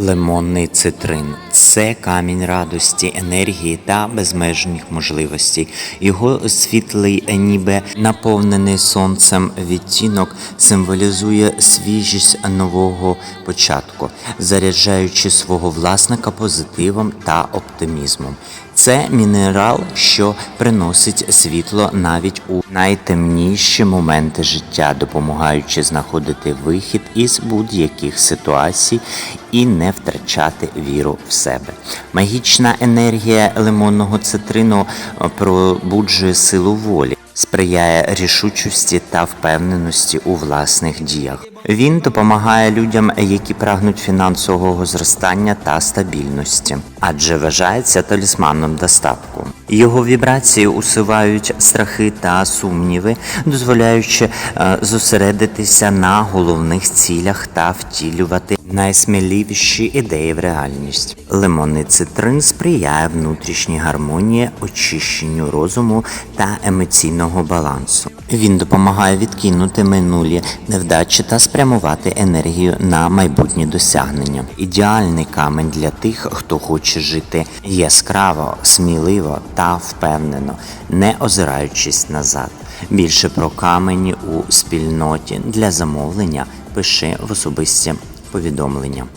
Лимонний цитрин це камінь радості, енергії та безмежних можливостей. Його світлий, ніби наповнений сонцем відтінок символізує свіжість нового початку, заряджаючи свого власника позитивом та оптимізмом. Це мінерал, що приносить світло навіть у найтемніші моменти життя, допомагаючи знаходити вихід із будь-яких ситуацій і не втрачати віру в себе. Магічна енергія лимонного цитрину пробуджує силу волі. Сприяє рішучості та впевненості у власних діях. Він допомагає людям, які прагнуть фінансового зростання та стабільності, адже вважається талісманом достатку. Його вібрації усувають страхи та сумніви, дозволяючи е, зосередитися на головних цілях та втілювати найсміливіші ідеї в реальність. Лимонний цитрин сприяє внутрішній гармонії, очищенню розуму та емоційного балансу. Він допомагає відкинути минулі невдачі та спрямувати енергію на майбутні досягнення. Ідеальний камень для тих, хто хоче жити яскраво, сміливо та впевнено, не озираючись назад. Більше про камені у спільноті для замовлення пиши в особисті повідомлення.